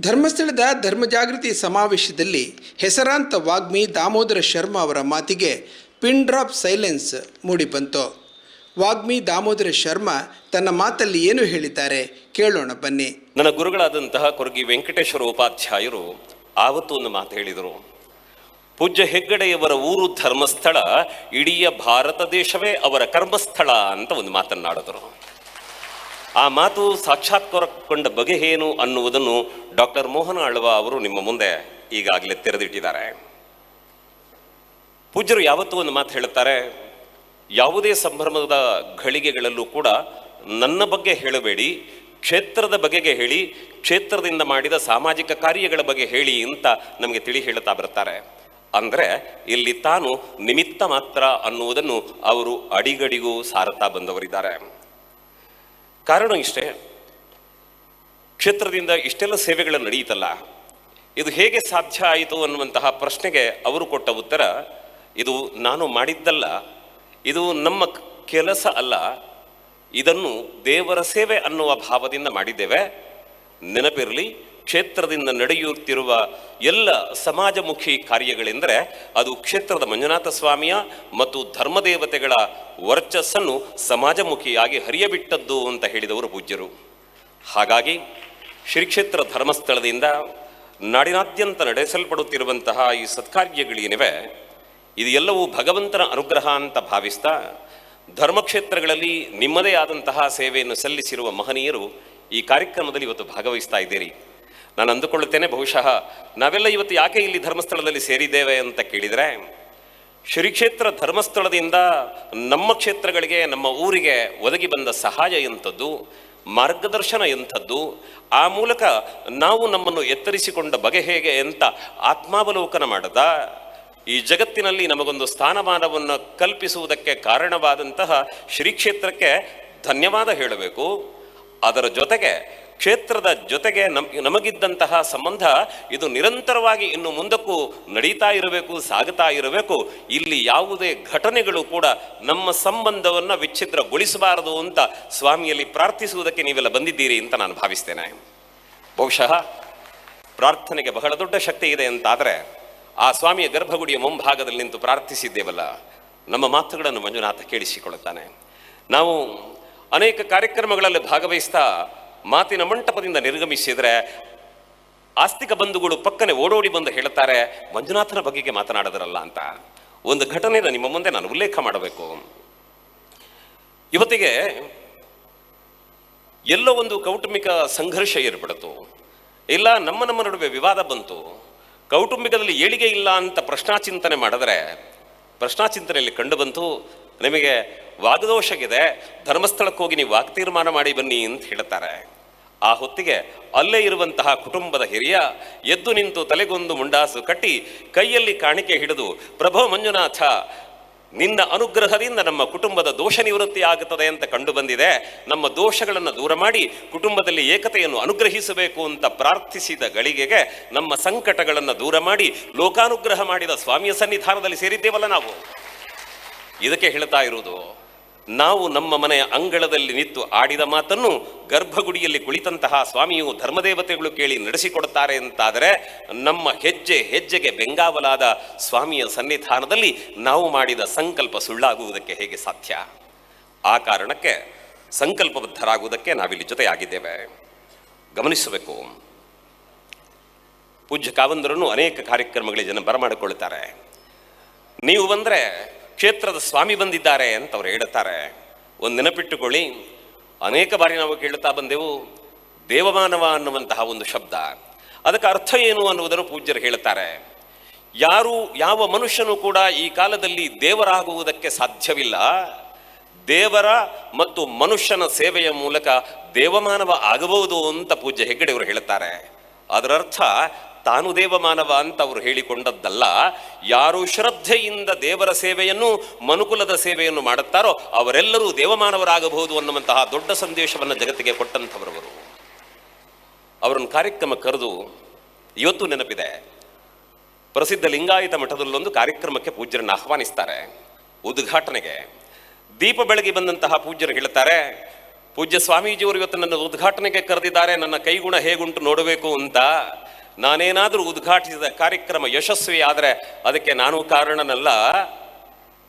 ಧರ್ಮಸ್ಥಳದ ಧರ್ಮಜಾಗೃತಿ ಸಮಾವೇಶದಲ್ಲಿ ಹೆಸರಾಂತ ವಾಗ್ಮಿ ದಾಮೋದರ ಶರ್ಮಾ ಅವರ ಮಾತಿಗೆ ಪಿನ್ ಡ್ರಾಪ್ ಸೈಲೆನ್ಸ್ ಮೂಡಿಬಂತು ವಾಗ್ಮಿ ದಾಮೋದರ ಶರ್ಮಾ ತನ್ನ ಮಾತಲ್ಲಿ ಏನು ಹೇಳಿದ್ದಾರೆ ಕೇಳೋಣ ಬನ್ನಿ. ನನ್ನ ಗುರುಗಳಾದಂತಹ ಕೊರಗಿ ವೆಂಕಟೇಶ್ವರ ಉಪಾಧ್ಯಾಯರು ಆವತ್ತು ಒಂದು ಮಾತು ಹೇಳಿದರು. ಪೂಜ್ಯ ಹೆಗ್ಗಡೆಯವರ ಊರು ಧರ್ಮಸ್ಥಳ, ಇಡೀ ಭಾರತ ದೇಶವೇ ಅವರ ಕರ್ಮಸ್ಥಳ ಅಂತ ಒಂದು ಮಾತನ್ನಾಡಿದರು. ಆ ಮಾತು ಸಾಕ್ಷಾತ್ಕಾರಕೊಂಡ ಬಗೆ ಏನು ಅನ್ನುವುದನ್ನು ಡಾಕ್ಟರ್ ಮೋಹನ ಅಳ್ವ ಅವರು ನಿಮ್ಮ ಮುಂದೆ ಈಗಾಗಲೇ ತೆರೆದಿಟ್ಟಿದ್ದಾರೆ. ಪೂಜ್ಯರು ಯಾವತ್ತೂ ಒಂದು ಮಾತು ಹೇಳುತ್ತಾರೆ, ಯಾವುದೇ ಸಂಭ್ರಮದ ಘಳಿಗೆಗಳಲ್ಲೂ ಕೂಡ ನನ್ನ ಬಗ್ಗೆ ಹೇಳಬೇಡಿ, ಕ್ಷೇತ್ರದ ಬಗೆಗೆ ಹೇಳಿ, ಕ್ಷೇತ್ರದಿಂದ ಮಾಡಿದ ಸಾಮಾಜಿಕ ಕಾರ್ಯಗಳ ಬಗ್ಗೆ ಹೇಳಿ ಅಂತ ನಮಗೆ ತಿಳಿ ಹೇಳುತ್ತಾ ಬರ್ತಾರೆ. ಅಂದರೆ ಇಲ್ಲಿ ತಾನು ನಿಮಿತ್ತ ಮಾತ್ರ ಅನ್ನುವುದನ್ನು ಅವರು ಅಡಿಗಡಿಗೂ ಸಾರುತ್ತಾ ಬಂದವರಿದ್ದಾರೆ. ಕಾರಣ ಇಷ್ಟೇ. ಕ್ಷೇತ್ರದಿಂದ ಇಷ್ಟೆಲ್ಲ ಸೇವೆಗಳು ನಡೆಯಿತಲ್ಲ ಇದು ಹೇಗೆ ಸಾಧ್ಯ ಆಯಿತು ಅನ್ನುವಂತಹ ಪ್ರಶ್ನೆಗೆ ಅವರು ಕೊಟ್ಟ ಉತ್ತರ, ಇದು ನಾನು ಮಾಡಿದ್ದಲ್ಲ. ಇದು ನಮ್ಮ ಕೆಲಸ ಅಲ್ಲ. ಇದನ್ನು ದೇವರ ಸೇವೆ ಅನ್ನುವ ಭಾವದಿಂದ ಮಾಡಿದ್ದೇವೆ. ನೆನಪಿರಲಿ ಕ್ಷೇತ್ರದಿಂದ ನಡೆಯುತ್ತಿರುವ ಎಲ್ಲ ಸಮಾಜಮುಖಿ ಕಾರ್ಯಗಳೆಂದರೆ ಅದು ಕ್ಷೇತ್ರದ ಮಂಜುನಾಥ ಸ್ವಾಮಿಯ ಮತ್ತು ಧರ್ಮದೇವತೆಗಳ ವರ್ಚಸ್ಸನ್ನು ಸಮಾಜಮುಖಿಯಾಗಿ ಹರಿಯಬಿಟ್ಟದ್ದು ಅಂತ ಹೇಳಿದವರು ಪೂಜ್ಯರು. ಹಾಗಾಗಿ ಶ್ರೀ ಕ್ಷೇತ್ರ ಧರ್ಮಸ್ಥಳದಿಂದ ನಾಡಿನಾದ್ಯಂತ ನಡೆಸಲ್ಪಡುತ್ತಿರುವಂತಹ ಈ ಸತ್ಕಾರ್ಯಗಳೇನಿವೆ ಇದು ಎಲ್ಲವೂ ಭಗವಂತನ ಅನುಗ್ರಹ ಅಂತ ಭಾವಿಸ್ತಾ ಧರ್ಮಕ್ಷೇತ್ರಗಳಲ್ಲಿ ನಿಮ್ಮದೇ ಆದಂತಹ ಸೇವೆಯನ್ನು ಸಲ್ಲಿಸಿರುವ ಮಹನೀಯರು ಈ ಕಾರ್ಯಕ್ರಮದಲ್ಲಿ ಇವತ್ತು ಭಾಗವಹಿಸ್ತಾ ಇದ್ದೀರಿ. ನಾನು ಅಂದುಕೊಳ್ಳುತ್ತೇನೆ, ಬಹುಶಃ ನಾವೆಲ್ಲ ಇವತ್ತು ಯಾಕೆ ಇಲ್ಲಿ ಧರ್ಮಸ್ಥಳದಲ್ಲಿ ಸೇರಿದ್ದೇವೆ ಅಂತ ಕೇಳಿದರೆ ಶ್ರೀ ಕ್ಷೇತ್ರ ಧರ್ಮಸ್ಥಳದಿಂದ ನಮ್ಮ ಕ್ಷೇತ್ರಗಳಿಗೆ, ನಮ್ಮ ಊರಿಗೆ ಒದಗಿ ಬಂದ ಸಹಾಯ ಎಂಥದ್ದು, ಮಾರ್ಗದರ್ಶನ ಎಂಥದ್ದು, ಆ ಮೂಲಕ ನಾವು ನಮ್ಮನ್ನು ಎತ್ತರಿಸಿಕೊಂಡ ಬಗೆ ಹೇಗೆ ಅಂತ ಆತ್ಮಾವಲೋಕನ ಮಾಡದ, ಈ ಜಗತ್ತಿನಲ್ಲಿ ನಮಗೊಂದು ಸ್ಥಾನಮಾನವನ್ನು ಕಲ್ಪಿಸುವುದಕ್ಕೆ ಕಾರಣವಾದಂತಹ ಶ್ರೀ ಕ್ಷೇತ್ರಕ್ಕೆ ಧನ್ಯವಾದ ಹೇಳಬೇಕು. ಅದರ ಜೊತೆಗೆ ಕ್ಷೇತ್ರದ ಜೊತೆಗೆ ನಮ್, ನಮಗಿದ್ದಂತಹ ಸಂಬಂಧ ಇದು ನಿರಂತರವಾಗಿ ಇನ್ನು ಮುಂದಕ್ಕೂ ನಡೀತಾ ಇರಬೇಕು, ಸಾಗುತ್ತಾ ಇರಬೇಕು. ಇಲ್ಲಿ ಯಾವುದೇ ಘಟನೆಗಳು ಕೂಡ ನಮ್ಮ ಸಂಬಂಧವನ್ನು ವಿಚ್ಛಿದ್ರಗೊಳಿಸಬಾರದು ಅಂತ ಸ್ವಾಮಿಯಲ್ಲಿ ಪ್ರಾರ್ಥಿಸುವುದಕ್ಕೆ ನೀವೆಲ್ಲ ಬಂದಿದ್ದೀರಿ ಅಂತ ನಾನು ಭಾವಿಸ್ತೇನೆ. ಬಹುಶಃ ಪ್ರಾರ್ಥನೆಗೆ ಬಹಳ ದೊಡ್ಡ ಶಕ್ತಿ ಇದೆ ಅಂತಾದರೆ ಆ ಸ್ವಾಮಿಯ ಗರ್ಭಗುಡಿಯ ಮುಂಭಾಗದಲ್ಲಿ ನಿಂತು ಪ್ರಾರ್ಥಿಸಿದ್ದೇವಲ್ಲ, ನಮ್ಮ ಮಾತುಗಳನ್ನು ಮಂಜುನಾಥ ಕೇಳಿಸಿಕೊಳ್ಳುತ್ತಾನೆ. ನಾವು ಅನೇಕ ಕಾರ್ಯಕ್ರಮಗಳಲ್ಲಿ ಭಾಗವಹಿಸ್ತಾ ಮಾತಿನ ಮಂಟಪದಿಂದ ನಿರ್ಗಮಿಸಿದರೆ ಆಸ್ತಿಕ ಬಂಧುಗಳು ಪಕ್ಕನೆ ಓಡೋಡಿ ಬಂದು ಹೇಳುತ್ತಾರೆ, ಮಂಜುನಾಥನ ಬಗೆಗೆ ಮಾತನಾಡದರಲ್ಲ ಅಂತ. ಒಂದು ಘಟನೆಯನ್ನು ನಿಮ್ಮ ಮುಂದೆ ನಾನು ಉಲ್ಲೇಖ ಮಾಡಬೇಕು. ಇವತ್ತಿಗೆ ಎಲ್ಲೋ ಒಂದು ಕೌಟುಂಬಿಕ ಸಂಘರ್ಷ ಏರ್ಪಡಿತು. ಇಲ್ಲ, ನಮ್ಮ ನಮ್ಮ ನಡುವೆ ವಿವಾದ ಬಂತು. ಕೌಟುಂಬಿಕದಲ್ಲಿ ಏಳಿಗೆ ಇಲ್ಲ ಅಂತ ಪ್ರಶ್ನಾಚಿಂತನೆ ಮಾಡಿದ್ರೆ, ಪ್ರಶ್ನಾಚಿಂತನೆಯಲ್ಲಿ ಕಂಡು ಬಂತು ನಿಮಗೆ ವಾಗದೋಷಗಿದೆ ಧರ್ಮಸ್ಥಳಕ್ಕೆ ಹೋಗಿ ನೀವು ವಾಕ್ ತೀರ್ಮಾನ ಮಾಡಿ ಬನ್ನಿ ಅಂತ ಹೇಳ್ತಾರೆ. ಆ ಹೊತ್ತಿಗೆ ಅಲ್ಲೇ ಇರುವಂತಹ ಕುಟುಂಬದ ಹಿರಿಯ ಎದ್ದು ನಿಂತು ತಲೆಗೊಂದು ಮುಂಡಾಸು ಕಟ್ಟಿ ಕೈಯಲ್ಲಿ ಕಾಣಿಕೆ ಹಿಡಿದು, ಪ್ರಭೋ ಮಂಜುನಾಥ, ನಿನ್ನ ಅನುಗ್ರಹದಿಂದ ನಮ್ಮ ಕುಟುಂಬದ ದೋಷ ನಿವೃತ್ತಿ ಆಗುತ್ತದೆ ಅಂತ ಕಂಡು ಬಂದಿದೆ. ನಮ್ಮ ದೋಷಗಳನ್ನು ದೂರ ಮಾಡಿ ಕುಟುಂಬದಲ್ಲಿ ಏಕತೆಯನ್ನು ಅನುಗ್ರಹಿಸಬೇಕು ಅಂತ ಪ್ರಾರ್ಥಿಸಿದ ಗಳಿಗೆಗೆ ನಮ್ಮ ಸಂಕಟಗಳನ್ನು ದೂರ ಮಾಡಿ, ಲೋಕಾನುಗ್ರಹ ಮಾಡಿದ ಸ್ವಾಮಿಯ ಸನ್ನಿಧಾನದಲ್ಲಿ ಸೇರಿದ್ದೇವಲ್ಲ ನಾವು. ಇದಕ್ಕೆ ಹೇಳ್ತಾ ಇರುವುದು, ನಾವು ನಮ್ಮ ಮನೆಯ ಅಂಗಳದಲ್ಲಿ ನಿಂತು ಆಡಿದ ಮಾತನ್ನು ಗರ್ಭಗುಡಿಯಲ್ಲಿ ಕುಳಿತಂತಹ ಸ್ವಾಮಿಯು ಧರ್ಮದೇವತೆಗಳು ಕೇಳಿ ನಡೆಸಿಕೊಡುತ್ತಾರೆ ಅಂತಾದರೆ ನಮ್ಮ ಹೆಜ್ಜೆ ಹೆಜ್ಜೆಗೆ ಬೆಂಗಾವಲಾದ ಸ್ವಾಮಿಯ ಸನ್ನಿಧಾನದಲ್ಲಿ ನಾವು ಮಾಡಿದ ಸಂಕಲ್ಪ ಸುಳ್ಳಾಗುವುದಕ್ಕೆ ಹೇಗೆ ಸಾಧ್ಯ? ಆ ಕಾರಣಕ್ಕೆ ಸಂಕಲ್ಪಬದ್ಧರಾಗುವುದಕ್ಕೆ ನಾವಿಲ್ಲಿ ಜೊತೆಯಾಗಿದ್ದೇವೆ. ಗಮನಿಸಬೇಕು. ಪೂಜ್ಯ ಕಾವಂದರನ್ನು ಅನೇಕ ಕಾರ್ಯಕ್ರಮಗಳಿಗೆ ಜನ ಬರಮಾಡಿಕೊಳ್ಳುತ್ತಾರೆ. ನೀವು ಬಂದರೆ ಕ್ಷೇತ್ರದ ಸ್ವಾಮಿ ಬಂದಿದ್ದಾರೆ ಅಂತ ಅವರು ಹೇಳುತ್ತಾರೆ ಒಂದು ನೆನಪಿಟ್ಟುಕೊಳ್ಳಿ. ಅನೇಕ ಬಾರಿ ನಾವು ಕೇಳುತ್ತಾ ಬಂದೆವು, ದೇವಮಾನವ ಅನ್ನುವಂತಹ ಒಂದು ಶಬ್ದ. ಅದಕ್ಕೆ ಅರ್ಥ ಏನು ಅನ್ನುವುದನ್ನು ಪೂಜ್ಯರು ಹೇಳುತ್ತಾರೆ ಯಾರು, ಯಾವ ಮನುಷ್ಯನು ಕೂಡ ಈ ಕಾಲದಲ್ಲಿ ದೇವರಾಗುವುದಕ್ಕೆ ಸಾಧ್ಯವಿಲ್ಲ. ದೇವರ ಮತ್ತು ಮನುಷ್ಯನ ಸೇವೆಯ ಮೂಲಕ ದೇವಮಾನವ ಆಗಬಹುದು ಅಂತ ಪೂಜ್ಯ ಹೆಗ್ಗಡೆಯವರು ಹೇಳುತ್ತಾರೆ ಅದರ ಅರ್ಥ ತಾನು ದೇವಮಾನವ ಅಂತ ಅವರು ಹೇಳಿಕೊಂಡದ್ದಲ್ಲ, ಯಾರು ಶ್ರದ್ಧೆಯಿಂದ ದೇವರ ಸೇವೆಯನ್ನು, ಮನುಕುಲದ ಸೇವೆಯನ್ನು ಮಾಡುತ್ತಾರೋ ಅವರೆಲ್ಲರೂ ದೇವಮಾನವರಾಗಬಹುದು ಅನ್ನುವಂತಹ ದೊಡ್ಡ ಸಂದೇಶವನ್ನು ಜಗತ್ತಿಗೆ ಕೊಟ್ಟಂಥವರವರು. ಅವರನ್ನು ಕಾರ್ಯಕ್ರಮ ಕರೆದು ಇವತ್ತು ನೆನಪಿದೆ. ಪ್ರಸಿದ್ಧ ಲಿಂಗಾಯತ ಮಠದಲ್ಲೊಂದು ಕಾರ್ಯಕ್ರಮಕ್ಕೆ ಪೂಜ್ಯರನ್ನು ಆಹ್ವಾನಿಸ್ತಾರೆ. ಉದ್ಘಾಟನೆಗೆ. ದೀಪ ಬೆಳಗಿ ಬಂದಂತಹ ಪೂಜ್ಯರು ಹೇಳ್ತಾರೆ, ಪೂಜ್ಯ ಸ್ವಾಮೀಜಿಯವರು ಇವತ್ತು ನನ್ನ ಉದ್ಘಾಟನೆಗೆ ಕರೆದಿದ್ದಾರೆ, ನನ್ನ ಕೈಗುಣ ಹೇಗುಂಟು ನೋಡಬೇಕು ಅಂತ. ನಾನೇನಾದರೂ ಉದ್ಘಾಟಿಸಿದ ಕಾರ್ಯಕ್ರಮ ಯಶಸ್ವಿ ಆದರೆ ಅದಕ್ಕೆ ನಾನು ಕಾರಣನಲ್ಲ.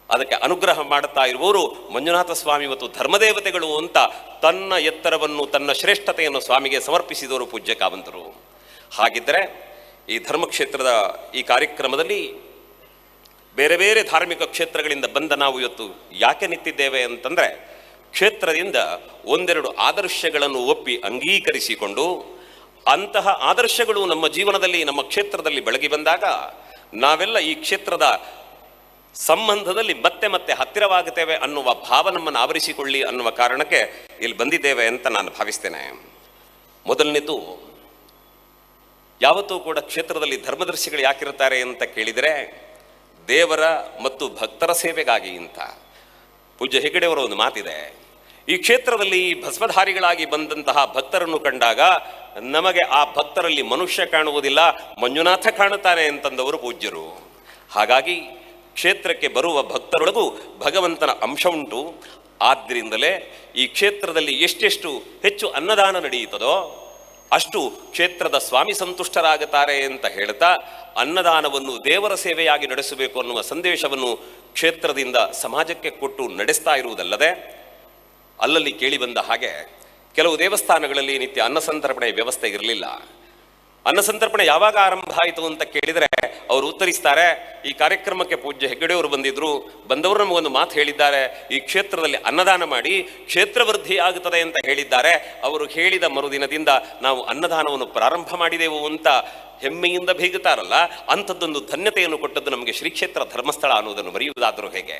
ಅದಕ್ಕೆ ಅನುಗ್ರಹ ಮಾಡುತ್ತಾ ಇರುವವರು ಮಂಜುನಾಥ ಸ್ವಾಮಿ ಮತ್ತು ಧರ್ಮದೇವತೆಗಳು ಅಂತ ತನ್ನ ಎತ್ತರವನ್ನು, ತನ್ನ ಶ್ರೇಷ್ಠತೆಯನ್ನು ಸ್ವಾಮಿಗೆ ಸಮರ್ಪಿಸಿದವರು ಪೂಜ್ಯ ಕಾವಂತರು. ಹಾಗಿದ್ದರೆ ಈ ಧರ್ಮಕ್ಷೇತ್ರದ ಈ ಕಾರ್ಯಕ್ರಮದಲ್ಲಿ ಬೇರೆ ಬೇರೆ ಧಾರ್ಮಿಕ ಕ್ಷೇತ್ರಗಳಿಂದ ಬಂದ ನಾವು ಇವತ್ತು ಯಾಕೆ ನಿಂತಿದ್ದೇವೆ ಅಂತಂದರೆ ಕ್ಷೇತ್ರದಿಂದ ಒಂದೆರಡು ಆದರ್ಶಗಳನ್ನು ಒಪ್ಪಿ ಅಂಗೀಕರಿಸಿಕೊಂಡು ಅಂತಹ ಆದರ್ಶಗಳು ನಮ್ಮ ಜೀವನದಲ್ಲಿ, ನಮ್ಮ ಕ್ಷೇತ್ರದಲ್ಲಿ ಬೆಳಗಿ ಬಂದಾಗ ನಾವೆಲ್ಲ ಈ ಕ್ಷೇತ್ರದ ಸಂಬಂಧದಲ್ಲಿ ಮತ್ತೆ ಮತ್ತೆ ಹತ್ತಿರವಾಗುತ್ತೇವೆ ಅನ್ನುವ ಭಾವ ನಮ್ಮನ್ನು ಆವರಿಸಿಕೊಳ್ಳಿ ಅನ್ನುವ ಕಾರಣಕ್ಕೆ ಇಲ್ಲಿ ಬಂದಿದ್ದೇವೆ ಅಂತ ನಾನು ಭಾವಿಸ್ತೇನೆ. ಮೊದಲನೇದು, ಯಾವತ್ತೂ ಕೂಡ ಕ್ಷೇತ್ರದಲ್ಲಿ ಧರ್ಮದರ್ಶಿಗಳು ಯಾಕಿರುತ್ತಾರೆ ಅಂತ ಕೇಳಿದರೆ, ದೇವರ ಮತ್ತು ಭಕ್ತರ ಸೇವೆಗಾಗಿ ಅಂತ. ಪೂಜ್ಯ ಹೆಗಡೆಯವರ ಒಂದು ಮಾತಿದೆ. ಈ ಕ್ಷೇತ್ರದಲ್ಲಿ ಭಸ್ಮಧಾರಿಗಳಾಗಿ ಬಂದಂತಹ ಭಕ್ತರನ್ನು ಕಂಡಾಗ ನಮಗೆ ಆ ಭಕ್ತರಲ್ಲಿ ಮನುಷ್ಯ ಕಾಣುವುದಿಲ್ಲ, ಮಂಜುನಾಥ ಕಾಣುತ್ತಾನೆ ಅಂತಂದವರು ಪೂಜ್ಯರು. ಹಾಗಾಗಿ ಕ್ಷೇತ್ರಕ್ಕೆ ಬರುವ ಭಕ್ತರೊಳಗೂ ಭಗವಂತನ ಅಂಶ ಉಂಟು. ಆದ್ದರಿಂದಲೇ ಈ ಕ್ಷೇತ್ರದಲ್ಲಿ ಎಷ್ಟೆಷ್ಟು ಹೆಚ್ಚು ಅನ್ನದಾನ ನಡೆಯುತ್ತದೋ ಅಷ್ಟು ಕ್ಷೇತ್ರದ ಸ್ವಾಮಿ ಸಂತುಷ್ಟರಾಗುತ್ತಾರೆ ಅಂತ ಹೇಳ್ತಾ ಅನ್ನದಾನವನ್ನು ದೇವರ ಸೇವೆಯಾಗಿ ನಡೆಸಬೇಕು ಅನ್ನುವ ಸಂದೇಶವನ್ನು ಕ್ಷೇತ್ರದಿಂದ ಸಮಾಜಕ್ಕೆ ಕೊಟ್ಟು ನಡೆಸ್ತಾ ಇರುವುದಲ್ಲದೆ ಅಲ್ಲಲ್ಲಿ ಕೇಳಿ ಬಂದ ಹಾಗೆ ಕೆಲವು ದೇವಸ್ಥಾನಗಳಲ್ಲಿ ನಿತ್ಯ ಅನ್ನಸಂತರ್ಪಣೆ ವ್ಯವಸ್ಥೆ ಇರಲಿಲ್ಲ. ಅನ್ನಸಂತರ್ಪಣೆ ಯಾವಾಗ ಆರಂಭ ಆಯಿತು ಅಂತ ಕೇಳಿದರೆ ಅವರು ಉತ್ತರಿಸ್ತಾರೆ, ಈ ಕಾರ್ಯಕ್ರಮಕ್ಕೆ ಪೂಜ್ಯ ಹೆಗ್ಗಡೆಯವರು ಬಂದಿದ್ರು, ಬಂದವರು ನಮಗೊಂದು ಮಾತು ಹೇಳಿದ್ದಾರೆ, ಈ ಕ್ಷೇತ್ರದಲ್ಲಿ ಅನ್ನದಾನ ಮಾಡಿ ಕ್ಷೇತ್ರ ವೃದ್ಧಿ ಆಗುತ್ತದೆ ಅಂತ ಹೇಳಿದ್ದಾರೆ. ಅವರು ಹೇಳಿದ ಮರುದಿನದಿಂದ ನಾವು ಅನ್ನದಾನವನ್ನು ಪ್ರಾರಂಭ ಮಾಡಿದೆವು ಅಂತ ಹೆಮ್ಮೆಯಿಂದ ಬೀಗುತ್ತಾರಲ್ಲ, ಅಂಥದ್ದೊಂದು ಧನ್ಯತೆಯನ್ನು ಕೊಟ್ಟದ್ದು ನಮಗೆ ಶ್ರೀ ಕ್ಷೇತ್ರ ಧರ್ಮಸ್ಥಳ ಅನ್ನೋದನ್ನು ಬರೆಯುವುದಾದರೂ ಹೇಗೆ?